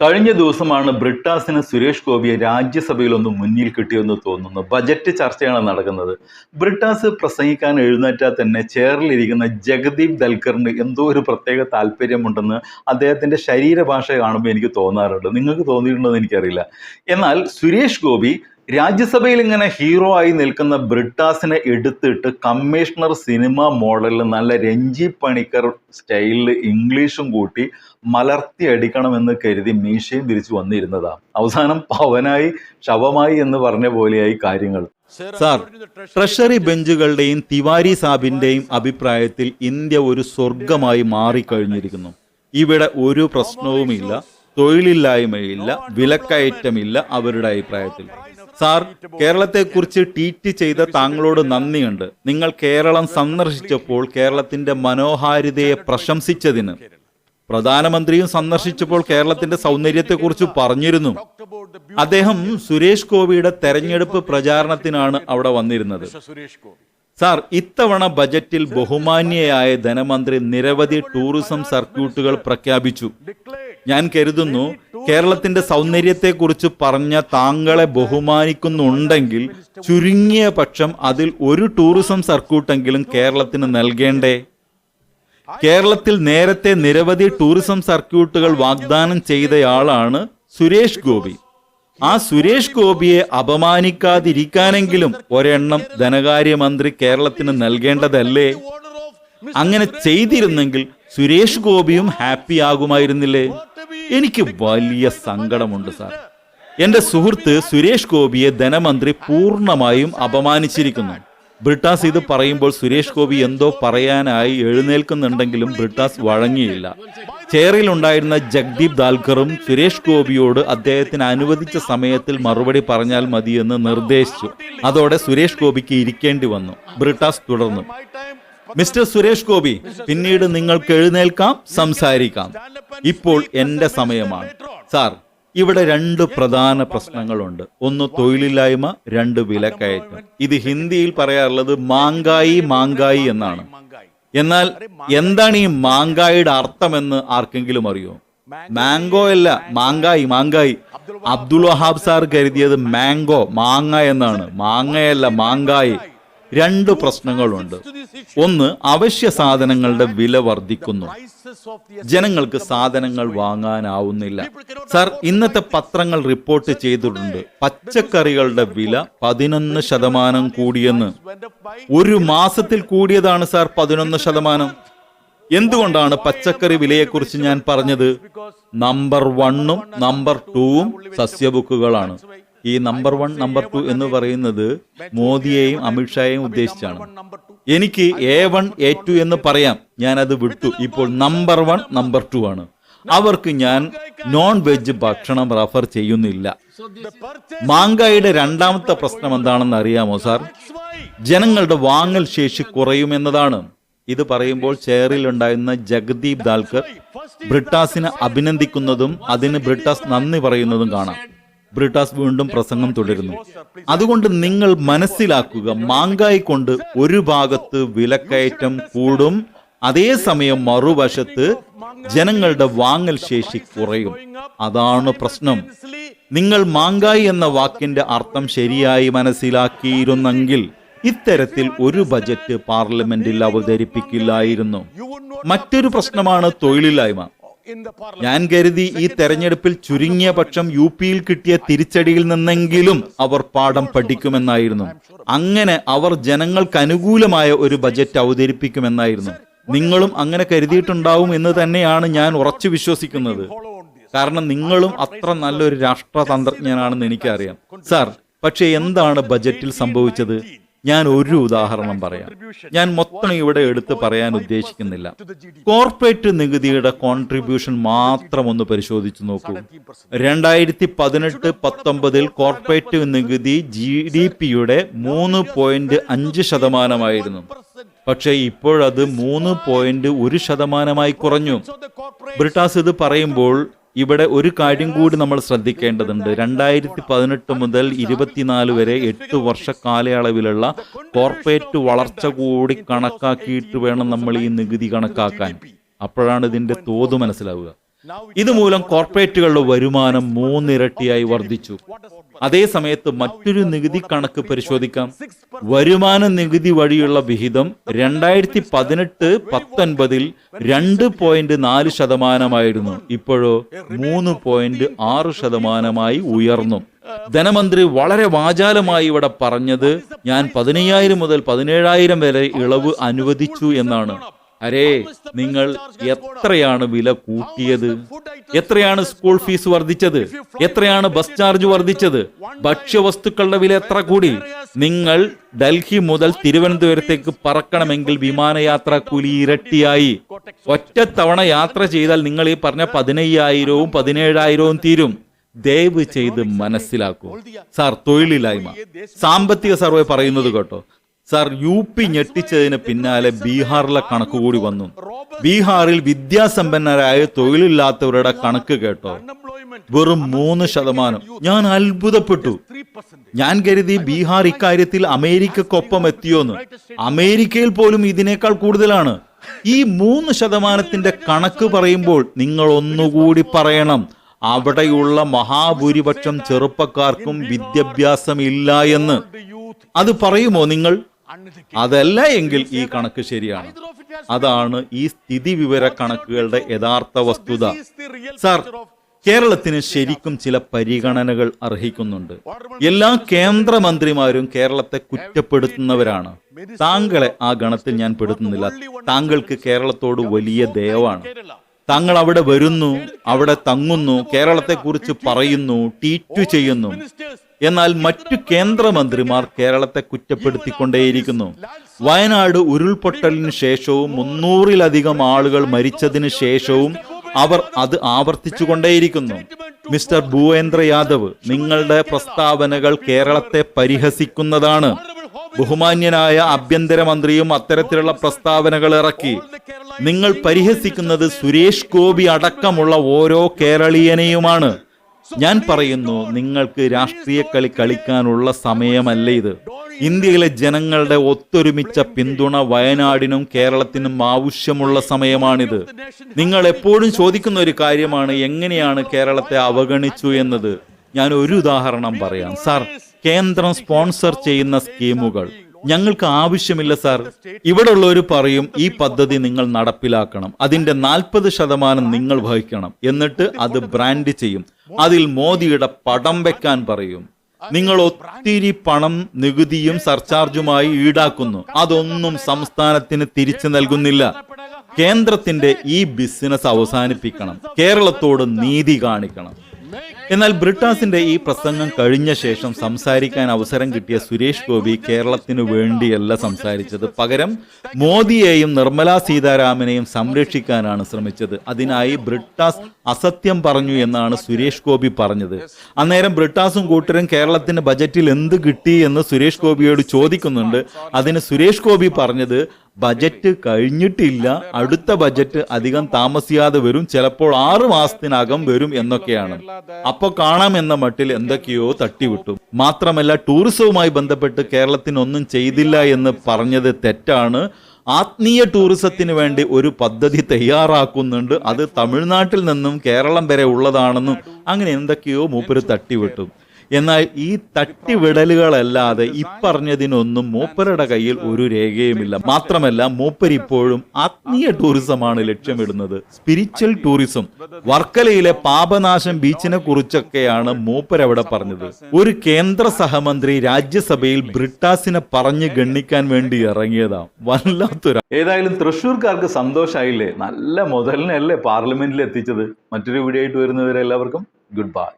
കഴിഞ്ഞ ദിവസമാണ് ബ്രിട്ടാസിന് സുരേഷ് ഗോപിയെ രാജ്യസഭയിൽ ഒന്ന് മുന്നിൽ കിട്ടിയെന്ന് തോന്നുന്നു. ബജറ്റ് ചർച്ചയാണ് നടക്കുന്നത്. ബ്രിട്ടാസ് പ്രസംഗിക്കാൻ എഴുന്നേറ്റാൽ തന്നെ ചെയറിലിരിക്കുന്ന ജഗദീപ് ധൽക്കറിന് എന്തോ ഒരു പ്രത്യേക താല്പര്യമുണ്ടെന്ന് അദ്ദേഹത്തിന്റെ ശരീരഭാഷ കാണുമ്പോൾ എനിക്ക് തോന്നാറുണ്ട്. നിങ്ങൾക്ക് തോന്നിയിട്ടുണ്ടോ എന്ന് എനിക്കറിയില്ല. എന്നാൽ സുരേഷ് ഗോപി രാജ്യസഭയിൽ ഇങ്ങനെ ഹീറോ ആയി നിൽക്കുന്ന ബ്രിട്ടാസിനെ എടുത്തിട്ട് കമ്മീഷണർ സിനിമ മോഡലിൽ നല്ല രഞ്ജി പണിക്കർ സ്റ്റൈലിൽ ഇംഗ്ലീഷും കൂട്ടി മലർത്തി അടിക്കണമെന്ന് കരുതി മീശയും തിരിച്ചു വന്നിരുന്നതാ. അവസാനം പവനായി ശവമായി എന്ന് പറഞ്ഞ പോലെയായി കാര്യങ്ങൾ. സാർ ട്രഷറി ബെഞ്ചുകളുടെയും തിവാരി സാബിന്റെയും അഭിപ്രായത്തിൽ ഇന്ത്യ ഒരു സ്വർഗമായി മാറിക്കഴിഞ്ഞിരിക്കുന്നു. ഇവിടെ ഒരു പ്രശ്നവുമില്ല തൊഴിലില്ലായ്മയില്ല വിലക്കയറ്റമില്ല അവരുടെ അഭിപ്രായത്തിൽ. സാർ കേരളത്തെക്കുറിച്ച് ട്വീറ്റ് ചെയ്ത താങ്കളോട് നന്ദിയുണ്ട്. നിങ്ങൾ കേരളം സന്ദർശിച്ചപ്പോൾ കേരളത്തിന്റെ മനോഹാരിതയെ പ്രശംസിച്ചതിന്. പ്രധാനമന്ത്രിയും സന്ദർശിച്ചപ്പോൾ കേരളത്തിന്റെ സൗന്ദര്യത്തെക്കുറിച്ച് പറഞ്ഞിരുന്നു. അദ്ദേഹം സുരേഷ് ഗോപിയുടെ തെരഞ്ഞെടുപ്പ് പ്രചാരണത്തിനാണ് അവിടെ വന്നിരുന്നത്. സാർ ഇത്തവണ ബജറ്റിൽ ബഹുമാന്യയായ ധനമന്ത്രി നിരവധി ടൂറിസം സർക്യൂട്ടുകൾ പ്രഖ്യാപിച്ചു. ഞാൻ കരുതുന്നു കേരളത്തിന്റെ സൗന്ദര്യത്തെക്കുറിച്ച് പറഞ്ഞ താങ്കളെ ബഹുമാനിക്കുന്നുണ്ടെങ്കിൽ ചുരുങ്ങിയ പക്ഷം അതിൽ ഒരു ടൂറിസം സർക്യൂട്ടെങ്കിലും കേരളത്തിന് നൽകേണ്ടേ? കേരളത്തിൽ നേരത്തെ നിരവധി ടൂറിസം സർക്യൂട്ടുകൾ വാഗ്ദാനം ചെയ്തയാളാണ് സുരേഷ് ഗോപി. ആ സുരേഷ് ഗോപിയെ അപമാനിക്കാതിരിക്കാനെങ്കിലും ഒരെണ്ണം ധനകാര്യമന്ത്രി കേരളത്തിന് നൽകേണ്ടതല്ലേ? അങ്ങനെ ചെയ്തിരുന്നെങ്കിൽ സുരേഷ് ഗോപിയും ഹാപ്പി ആകുമായിരുന്നില്ലേ? എനിക്ക് വലിയ സങ്കടമുണ്ട് സാർ. എന്റെ സുഹൃത്ത് സുരേഷ് ഗോപിയെ ധനമന്ത്രി പൂർണമായും അപമാനിച്ചിരിക്കുന്നു. ബ്രിട്ടാസ് ഇത് പറയുമ്പോൾ സുരേഷ് ഗോപി എന്തോ പറയാനായി എഴുന്നേൽക്കുന്നുണ്ടെങ്കിലും ബ്രിട്ടാസ് വഴങ്ങിയില്ല. ചെയറിൽ ഉണ്ടായിരുന്ന ജഗ്ദീപ് ദാൽക്കറും സുരേഷ് ഗോപിയോട് അദ്ദേഹത്തിന് അനുവദിച്ച സമയത്തിൽ മറുപടി പറഞ്ഞാൽ മതിയെന്ന് നിർദ്ദേശിച്ചു. അതോടെ സുരേഷ് ഗോപിക്ക് ഇരിക്കേണ്ടി വന്നു. ബ്രിട്ടാസ് തുടർന്നു. മിസ്റ്റർ സുരേഷ് ഗോപി പിന്നീട് നിങ്ങൾക്ക് എഴുന്നേൽക്കാം സംസാരിക്കാം. ഇപ്പോൾ എന്റെ സമയമാണ്. സാർ ഇവിടെ രണ്ട് പ്രധാന പ്രശ്നങ്ങളുണ്ട്. ഒന്ന് തൊഴിലില്ലായ്മ രണ്ട് വിലക്കയറ്റം. ഇത് ഹിന്ദിയിൽ പറയാറുള്ളത് മാങ്കായി മാങ്കായി എന്നാണ്. എന്നാൽ എന്താണ് ഈ മാങ്കായുടെ അർത്ഥമെന്ന് ആർക്കെങ്കിലും അറിയോ? മാംഗോ അല്ല മാങ്കായി മാങ്കായി. അബ്ദുൾ വഹാബ് സാർ കരുതിയത് മാംഗോ മാങ്ങ എന്നാണ്. മാങ്ങയല്ല മാങ്കായി. രണ്ട് പ്രശ്നങ്ങളുണ്ട്. ഒന്ന് അവശ്യ സാധനങ്ങളുടെ വില വർദ്ധിക്കുന്നു. ജനങ്ങൾക്ക് സാധനങ്ങൾ വാങ്ങാനാവുന്നില്ല. സർ ഇന്നത്തെ പത്രങ്ങൾ റിപ്പോർട്ട് ചെയ്തിട്ടുണ്ട്. പച്ചക്കറികളുടെ വില പതിനൊന്ന് ശതമാനം കൂടിയെന്ന്. ഒരു മാസത്തിൽ കൂടിയതാണ് സാർ പതിനൊന്ന് ശതമാനം. എന്തുകൊണ്ടാണ് പച്ചക്കറി വിലയെക്കുറിച്ച് ഞാൻ പറഞ്ഞത്? നമ്പർ വണ്ണും നമ്പർ ടൂവും സസ്യബുക്കുകളാണ്. ഈ നമ്പർ വൺ നമ്പർ ടു എന്ന് പറയുന്നത് മോദിയെയും അമിത്ഷായെയും ഉദ്ദേശിച്ചാണ്. എനിക്ക് എ വൺ എ ടു എന്ന് പറയാം. ഞാൻ അത് വിട്ടു. ഇപ്പോൾ നമ്പർ വൺ നമ്പർ ടു ആണ്. അവർക്ക് ഞാൻ നോൺ വെജ് ഭക്ഷണം റഫർ ചെയ്യുന്നില്ല. മാങ്കായുടെ രണ്ടാമത്തെ പ്രശ്നം എന്താണെന്ന് അറിയാമോ സാർ ജനങ്ങളുടെ വാങ്ങൽ ശേഷി കുറയുമെന്നതാണ് ഇത് പറയുമ്പോൾ ചെയറിൽ ഉണ്ടായിരുന്ന ജഗദീപ് ദാൽക്കർ ബ്രിട്ടാസിനെ അഭിനന്ദിക്കുന്നതും അതിന് ബ്രിട്ടാസ് നന്ദി പറയുന്നതും കാണാം. ബ്രിട്ടാസ് വീണ്ടും പ്രസംഗം തുടരുന്നു. അതുകൊണ്ട് നിങ്ങൾ മനസ്സിലാക്കുക മാങ്കായി കൊണ്ട് ഒരു ഭാഗത്ത് വിലക്കയറ്റം കൂടും അതേസമയം മറുവശത്ത് ജനങ്ങളുടെ വാങ്ങൽ ശേഷി കുറയും. അതാണ് പ്രശ്നം. നിങ്ങൾ മാങ്കായി എന്ന വാക്കിന്റെ അർത്ഥം ശരിയായി മനസ്സിലാക്കിയിരുന്നെങ്കിൽ ഇത്തരത്തിൽ ഒരു ബജറ്റ് പാർലമെന്റിൽ അവതരിപ്പിക്കില്ലായിരുന്നു. മറ്റൊരു പ്രശ്നമാണ് തൊഴിലില്ലായ്മ. ഞാൻ കരുതി ഈ തെരഞ്ഞെടുപ്പിൽ ചുരുങ്ങിയ പക്ഷം യു പിയിൽ കിട്ടിയ തിരിച്ചടിയിൽ നിന്നെങ്കിലും അവർ പാഠം പഠിക്കുമെന്നായിരുന്നു. അങ്ങനെ അവർ ജനങ്ങൾക്ക് അനുകൂലമായ ഒരു ബജറ്റ് അവതരിപ്പിക്കുമെന്നായിരുന്നു. നിങ്ങളും അങ്ങനെ കരുതിയിട്ടുണ്ടാവും എന്ന് തന്നെയാണ് ഞാൻ ഉറച്ചു വിശ്വസിക്കുന്നത്. കാരണം നിങ്ങളും അത്ര നല്ലൊരു രാഷ്ട്രതന്ത്രജ്ഞനാണെന്ന് എനിക്കറിയാം. സാർ പക്ഷെ എന്താണ് ബജറ്റിൽ സംഭവിച്ചത്? ഞാൻ ഒരു ഉദാഹരണം പറയാം. ഞാൻ മൊത്തം ഇവിടെ എടുത്ത് പറയാൻ ഉദ്ദേശിക്കുന്നില്ല. കോർപ്പറേറ്റ് നികുതിയുടെ കോൺട്രിബ്യൂഷൻ മാത്രം ഒന്ന് പരിശോധിച്ചു നോക്കൂ. രണ്ടായിരത്തി പതിനെട്ട് പത്തൊമ്പതിൽ കോർപ്പറേറ്റ് നികുതി ജി ഡി പിയുടെ മൂന്ന് പോയിന്റ് അഞ്ച് ശതമാനമായിരുന്നു. പക്ഷേ ഇപ്പോഴത് മൂന്ന് പോയിന്റ് ഒരു ശതമാനമായി കുറഞ്ഞു. ബ്രിട്ടാസ് ഇത് പറയുമ്പോൾ ഇവിടെ ഒരു കാര്യം കൂടി നമ്മൾ ശ്രദ്ധിക്കേണ്ടതുണ്ട്. രണ്ടായിരത്തി പതിനെട്ട് മുതൽ ഇരുപത്തിനാല് വരെ എട്ട് വർഷ കാലയളവിലുള്ള കോർപ്പറേറ്റ് വളർച്ച കൂടി കണക്കാക്കിയിട്ട് വേണം നമ്മൾ ഈ നികുതി കണക്കാക്കാൻ. അപ്പോഴാണ് ഇതിന്റെ തോത് മനസ്സിലാവുക. ഇതുമൂലം കോർപ്പറേറ്റുകളുടെ വരുമാനം മൂന്നിരട്ടിയായി വർദ്ധിച്ചു. അതേസമയത്ത് മറ്റൊരു നികുതി കണക്ക് പരിശോധിക്കാം. വരുമാന നികുതി വഴിയുള്ള വിഹിതം രണ്ടായിരത്തി പതിനെട്ട് പത്തൊൻപതിൽ രണ്ട് പോയിന്റ് നാല് ശതമാനമായിരുന്നു. ഇപ്പോഴോ മൂന്ന് പോയിന്റ് ആറ് ശതമാനമായി ഉയർന്നു. ധനമന്ത്രി വളരെ വാചാലമായി ഇവിടെ പറഞ്ഞത് ഞാൻ പതിനയ്യായിരം മുതൽ പതിനേഴായിരം വരെ ഇളവ് അനുവദിച്ചു എന്നാണ്. അരേ നിങ്ങൾ എത്രയാണ് വില കൂട്ടിയത്? എത്രയാണ് സ്കൂൾ ഫീസ് വർദ്ധിച്ചത്? എത്രയാണ് ബസ് ചാർജ് വർദ്ധിച്ചത്? ഭക്ഷ്യവസ്തുക്കളുടെ വില എത്ര കൂടി? നിങ്ങൾ ഡൽഹി മുതൽ തിരുവനന്തപുരത്തേക്ക് പറക്കണമെങ്കിൽ വിമാനയാത്ര കൂലി ഇരട്ടിയായി. ഒറ്റത്തവണ യാത്ര ചെയ്താൽ നിങ്ങൾ ഈ പറഞ്ഞ പതിനയ്യായിരവും പതിനേഴായിരവും തീരും. ദയവ് ചെയ്ത് മനസ്സിലാക്കൂ. സാർ തൊഴിലില്ലായ്മ. സാമ്പത്തിക സർവേ പറയുന്നത് കേട്ടോ. സാർ യു പി ഞെട്ടിച്ചതിന് പിന്നാലെ ബീഹാറിലെ കണക്ക് കൂടി വന്നു. ബീഹാറിൽ വിദ്യാസമ്പന്നരായ തൊഴിലില്ലാത്തവരുടെ കണക്ക് കേട്ടോ. വെറും മൂന്ന് ശതമാനം. ഞാൻ അത്ഭുതപ്പെട്ടു. ഞാൻ കരുതി ബീഹാർ ഇക്കാര്യത്തിൽ അമേരിക്കക്കൊപ്പം എത്തിയോന്ന്. അമേരിക്കയിൽ പോലും ഇതിനേക്കാൾ കൂടുതലാണ്. ഈ മൂന്ന് ശതമാനത്തിന്റെ കണക്ക് പറയുമ്പോൾ നിങ്ങൾ ഒന്നുകൂടി പറയണം. അവിടെയുള്ള മഹാഭൂരിപക്ഷം ചെറുപ്പക്കാർക്കും വിദ്യാഭ്യാസം ഇല്ല എന്ന്. അത് പറയുമോ നിങ്ങൾ? അതല്ല എങ്കിൽ ഈ കണക്ക് ശരിയാണ്. അതാണ് ഈ സ്ഥിതി വിവര കണക്കുകളുടെ യഥാർത്ഥ വസ്തുത. സാർ കേരളത്തിന് ശരിക്കും ചില പരിഗണനകൾ അർഹിക്കുന്നുണ്ട്. എല്ലാ കേന്ദ്രമന്ത്രിമാരും കേരളത്തെ കുറ്റപ്പെടുത്തുന്നവരാണ്. താങ്കളെ ആ ഗണത്തിൽ ഞാൻ പെടുത്തുന്നില്ല. താങ്കൾക്ക് കേരളത്തോട് വലിയ ദയവാണ്. താങ്കൾ അവിടെ വരുന്നു അവിടെ തങ്ങുന്നു കേരളത്തെക്കുറിച്ച് പറയുന്നു ട്വീറ്റ് ചെയ്യുന്നു. എന്നാൽ മറ്റു കേന്ദ്രമന്ത്രിമാർ കേരളത്തെ കുറ്റപ്പെടുത്തിക്കൊണ്ടേയിരിക്കുന്നു. വയനാട് ഉരുൾപൊട്ടലിന് ശേഷവും മുന്നൂറിലധികം ആളുകൾ മരിച്ചതിന് ശേഷവും അവർ അത് ആവർത്തിച്ചുകൊണ്ടേയിരിക്കുന്നു. മിസ്റ്റർ ഭൂവേന്ദ്ര യാദവ് നിങ്ങളുടെ പ്രസ്താവനകൾ കേരളത്തെ പരിഹസിക്കുന്നതാണ്. ബഹുമാന്യനായ ആഭ്യന്തരമന്ത്രിയും അത്തരത്തിലുള്ള പ്രസ്താവനകൾ ഇറക്കി. നിങ്ങൾ പരിഹസിക്കുന്നത് സുരേഷ് ഗോപി അടക്കമുള്ള ഓരോ കേരളീയനെയുമാണ്. ഞാൻ പറയുന്നു നിങ്ങൾക്ക് രാഷ്ട്രീയ കളി കളിക്കാനുള്ള സമയമല്ല ഇത്. ഇന്ത്യയിലെ ജനങ്ങളുടെ ഒത്തൊരുമിച്ച പിന്തുണ വയനാടിനും കേരളത്തിനും ആവശ്യമുള്ള സമയമാണിത്. നിങ്ങൾ എപ്പോഴും ചോദിക്കുന്ന ഒരു കാര്യമാണ് എങ്ങനെയാണ് കേരളത്തെ അവഗണിച്ചു എന്നത്? ഞാൻ ഒരു ഉദാഹരണം പറയാം. സാർ കേന്ദ്രം സ്പോൺസർ ചെയ്യുന്ന സ്കീമുകൾ. ഞങ്ങൾക്ക് ആവശ്യമില്ല സാർ. ഇവിടെ ഉള്ളവർ പറയും ഈ പദ്ധതി നിങ്ങൾ നടപ്പിലാക്കണം. അതിന്റെ നാൽപ്പത് ശതമാനം നിങ്ങൾ വഹിക്കണം. എന്നിട്ട് അത് ബ്രാൻഡ് ചെയ്യും. അതിൽ മോദിയുടെ പടം വെക്കാൻ പറയും. നിങ്ങൾ ഒത്തിരി പണം നികുതിയും സർചാർജുമായി ഈടാക്കുന്നു. അതൊന്നും സംസ്ഥാനത്തിന് തിരിച്ചു നൽകുന്നില്ല. കേന്ദ്രത്തിന്റെ ഈ ബിസിനസ് അവസാനിപ്പിക്കണം. കേരളത്തോട് നീതി കാണിക്കണം. എന്നാൽ ബ്രിട്ടാസിന്റെ ഈ പ്രസംഗം കഴിഞ്ഞ ശേഷം സംസാരിക്കാൻ അവസരം കിട്ടിയ സുരേഷ് ഗോപി കേരളത്തിനു വേണ്ടിയല്ല സംസാരിച്ചത്. പകരം മോദിയെയും നിർമ്മലാ സീതാരാമനെയും സംരക്ഷിക്കാനാണ് ശ്രമിച്ചത്. അതിനായി ബ്രിട്ടാസ് അസത്യം പറഞ്ഞു എന്നാണ് സുരേഷ് ഗോപി പറഞ്ഞത്. അന്നേരം ബ്രിട്ടാസും കൂട്ടരും കേരളത്തിന്റെ ബജറ്റിൽ എന്ത് കിട്ടി എന്ന് സുരേഷ് ഗോപിയോട് ചോദിക്കുന്നുണ്ട്. അതിന് സുരേഷ് ഗോപി പറഞ്ഞത് ബജറ്റ് കഴിഞ്ഞിട്ടില്ല. അടുത്ത ബജറ്റ് അധികം താമസിയാതെ വരും. ചിലപ്പോൾ ആറ് മാസത്തിനകം വരും എന്നൊക്കെയാണ്. അപ്പൊ കാണാം എന്ന മട്ടിൽ എന്തൊക്കെയോ തട്ടിവിട്ടു. മാത്രമല്ല ടൂറിസവുമായി ബന്ധപ്പെട്ട് കേരളത്തിന് ഒന്നും ചെയ്തില്ല എന്ന് പറഞ്ഞത് തെറ്റാണ്. ആത്മീയ ടൂറിസത്തിന് വേണ്ടി ഒരു പദ്ധതി തയ്യാറാക്കുന്നുണ്ട്. അത് തമിഴ്നാട്ടിൽ നിന്നും കേരളം വരെ ഉള്ളതാണെന്നും അങ്ങനെ എന്തൊക്കെയോ മൂപ്പര് തട്ടിവിട്ടു. എന്നാൽ ഈ തട്ടിവിടലുകളല്ലാതെ ഇപ്പറഞ്ഞതിനൊന്നും മൂപ്പരുടെ കയ്യിൽ ഒരു രേഖയുമില്ല. മാത്രമല്ല മൂപ്പർ ഇപ്പോഴും ആത്മീയ ടൂറിസമാണ് ലക്ഷ്യമിടുന്നത്. സ്പിരിച്വൽ ടൂറിസം വർക്കലയിലെ പാപനാശം ബീച്ചിനെ കുറിച്ചൊക്കെയാണ് മൂപ്പർ അവിടെ പറഞ്ഞത്. ഒരു കേന്ദ്ര സഹമന്ത്രി രാജ്യസഭയിൽ ബ്രിട്ടാസിനെ പറഞ്ഞു ഗണ്ണിക്കാൻ വേണ്ടി ഇറങ്ങിയതാ. വല്ലാത്തൊരു ഏതായാലും തൃശ്ശൂർക്കാർക്ക് സന്തോഷമായില്ലേ നല്ല മുതലിനല്ലേ പാർലമെന്റിൽ എത്തിച്ചത് മറ്റൊരു വീഡിയോ ആയിട്ട് വരുന്നവരെല്ലാവർക്കും ഗുഡ് ബൈ.